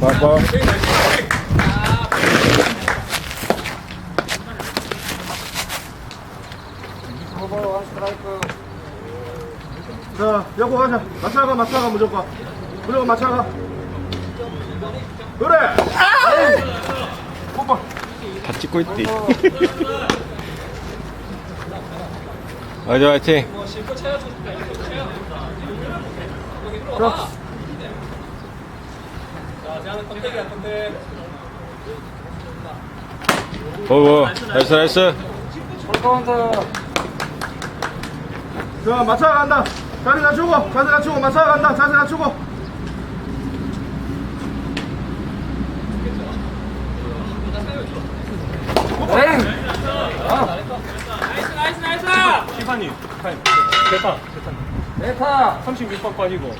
봐봐. 자, 여고 가자. 마차가, 마차가, 무조건. 무조건 마차가. 그래! 아! 오빠. 다 찍고 있대. 화이팅 화이팅. 자, 오오 나이스 나이스. 자, 맞춰가 간다. 자리 낮추고, 자세 낮추고, 맞춰가 간다. 자세 낮추고. 시간이 대파 대파 36번 빠지고